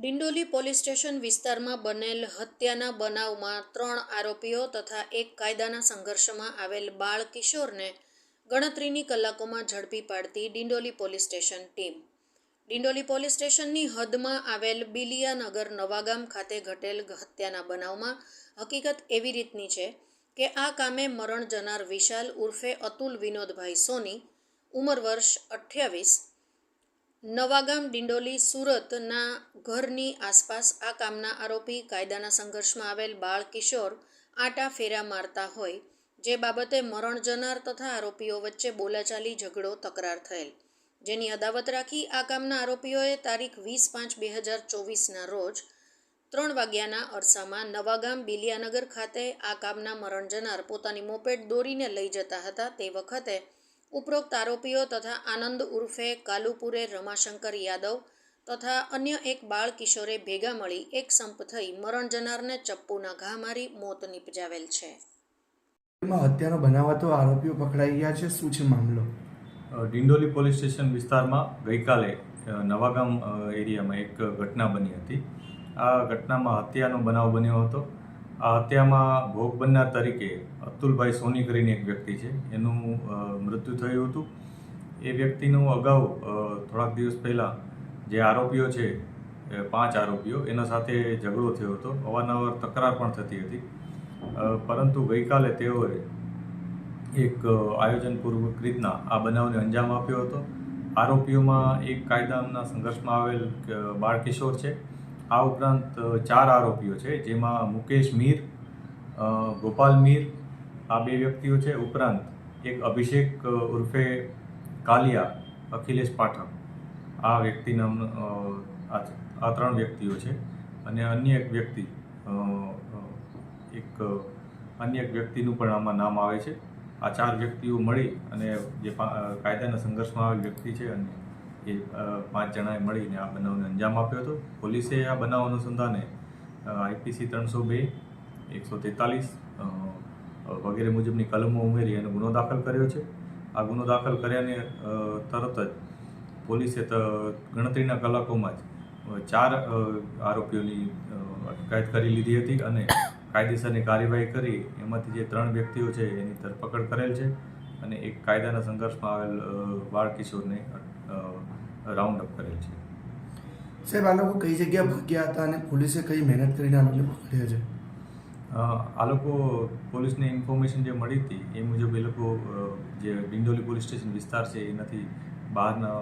Dindoli police station વિસ્તારમાં બનેલ હત્યાના બનાવમાં ત્રણ આરોપીઓ તથા એક કાયદાના સંઘર્ષમાં આવેલ બાળ કિશોરને ગણતરીની કલાકોમાં ઝડપી પાડતી Dindoli police station team. Dindoli police સ્ટેશનની હદમાં આવેલ બિલિયાનગર નવાગામ ખાતે ઘટેલ હત્યાના બનાવમાં હકીકત એવી રીતની છે કે આ કામે મરણ જનાર વિશાલ ઉર્ફે અતુલ વિનોદભાઈ સોની, ઉંમર વર્ષ અઠ્યાવીસ નવાગામ ડિંડોલી સુરતના ઘરની આસપાસ આ કામના આરોપી કાયદાના સંઘર્ષમાં આવેલ બાળ કિશોર આટા ફેરા મારતા હોય, જે બાબતે મરણ જનાર તથા આરોપીઓ વચ્ચે બોલાચાલી ઝઘડો તકરાર થયેલ. જેની અદાવત રાખી આ કામના આરોપીઓએ તારીખ વીસ પાંચ બે હજાર ચોવીસના રોજ ત્રણ વાગ્યાના અરસામાં નવાગામ બિલિયાનગર ખાતે આ કામના મરણ જનાર પોતાની મોપેડ દોરીને લઈ જતા હતા. તે વખતે ઉપરોક્ત આરોપીઓ તથા આનંદ ઉર્ફે કાલુપુરે રમાશંકર યાદવ તથા અન્ય એક બાળ કિશોરે ભેગા મળી એક સંપ થઈ મરણ જનારને ચપ્પુના ઘા મારી મોત નિપજાવેલ છે. હત્યાનો બનાવતો આરોપીઓ પકડાઈ ગયા છે. શું છે મામલો? ડિંડોલી પોલીસ સ્ટેશન વિસ્તારમાં ગઈકાલે નવાગામ એરિયામાં એક ઘટના બની હતી. આ ઘટનામાં હત્યાનો બનાવ બન્યો હતો. આ હત્યામાં ભોગ બનનાર તરીકે અતુલભાઈ સોની કરીને એક વ્યક્તિ છે. એનું મૃત્યુ થયું હતું. એ વ્યક્તિનું અગાઉ થોડાક દિવસ પહેલાં જે આરોપીઓ છે પાંચ આરોપીઓ, એના સાથે ઝઘડો થયો હતો. અવારનવાર તકરાર પણ થતી હતી. પરંતુ ગઈકાલે તેઓએ એક આયોજનપૂર્વક રીતના આ બનાવને અંજામ આપ્યો હતો. આરોપીઓમાં એક કાયદાના સંઘર્ષમાં આવેલ બાળકિશોર છે. આ ઉપરાંત ચાર આરોપીઓ છે, જેમાં મુકેશ મીર ગોપાલ મીર, આ બે વ્યક્તિઓ છે, ઉપરાંત એક અભિષેક ઉર્ફે કાલિયા, અખિલેશ પાઠક. આ વ્યક્તિ નામ આ ત્રણ વ્યક્તિઓ છે. અને અન્ય એક વ્યક્તિ એક અન્ય એક વ્યક્તિનું પણ આમાં નામ આવે છે. આ ચાર વ્યક્તિઓ મળી અને જે કાયદાના સંઘર્ષમાં આવેલ વ્યક્તિ છે અને એ પાંચ જણાએ મળીને આ બનાવને અંજામ આપ્યો હતો. પોલીસે આ બનાવ અનુસંધાને આઈપીસી ત્રણસો બે, એકસો તેતાલીસ વગેરે મુજબની કલમો ઉમેરી અને ગુનો દાખલ કર્યો છે. આ ગુનો દાખલ કર્યાને તરત જ પોલીસે ગણતરીના કલાકોમાં જ ચાર આરોપીઓની અટકાયત કરી લીધી હતી અને કાયદેસરની કાર્યવાહી કરી. એમાંથી જે ત્રણ વ્યક્તિઓ છે એની ધરપકડ કરેલ છે અને એક કાયદાના સંઘર્ષમાં આવેલ બાળકિશોરને બાળ કિશોરને રાઉન્ડ અપ કરેલ છે. સાહેબ આ લોકો કઈ જગ્યા ભાગ્યા હતા અને પોલીસે કઈ મહેનત કરીને આ લોકોને પકડ્યા છે? આ લોકો પોલીસને ઇન્ફોર્મેશન જે મળી હતી એ મુજબ એ લોકો જે ડિંડોલી પોલીસ સ્ટેશન વિસ્તાર છે એનાથી બહારના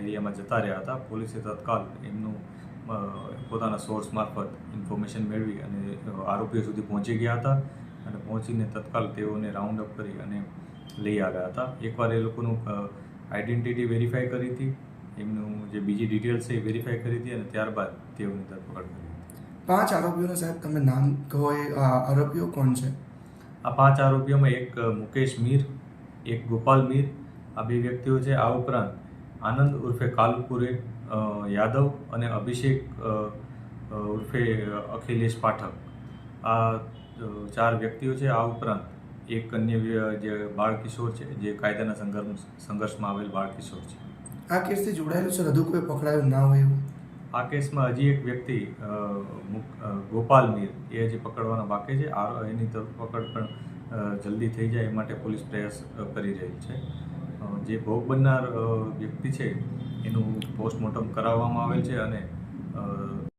એરિયામાં જતા રહ્યા હતા. પોલીસે તત્કાલ એમનું પોતાના સોર્સ મારફત ઇન્ફોર્મેશન મેળવી અને આરોપીઓ સુધી પહોંચી ગયા હતા અને પહોંચીને તત્કાલ તેઓને રાઉન્ડ અપ કરી અને લઈ આવ્યા હતા. એકવાર એ લોકોનું આઈડેન્ટિટી વેરીફાઈ કરી હતી. એમનું જે બીજી ડિટેલ્સ છે એ વેરીફાઈ કરી હતી અને ત્યારબાદ તેઓની ધરપકડ કરી પાંચ આરોપીઓના સાહેબ તમે નામ કહો એ આ આરોપીઓ કોણ છે? આ પાંચ આરોપીઓમાં એક મુકેશ મીર એક ગોપાલ મીર આ બે વ્યક્તિઓ છે. આ ઉપરાંત આનંદ ઉર્ફે કાલપુરે યાદવ અને અભિષેક ઉર્ફે અખિલેશ પાઠક. આ ચાર વ્યક્તિઓ છે. આ ઉપરાંત એક અન્ય જે બાળ કિશોર છે જે કાયદાના સંઘર્ષ સંઘર્ષમાં આવેલ બાળ કિશોર છે. આ કેસથી જોડાયેલું છે હજુ કોઈ પકડાયું ના હોય એવું? આ કેસમાં હજી એક વ્યક્તિ ગોપાલ મીર એ હજી પકડવાના બાકી છે. આ એની પકડ પણ જલ્દી થઈ જાય એ માટે પોલીસ પ્રયાસ કરી રહી છે. જે ભોગ બનનાર વ્યક્તિ છે એનું પોસ્ટમોર્ટમ કરાવવામાં આવેલ છે અને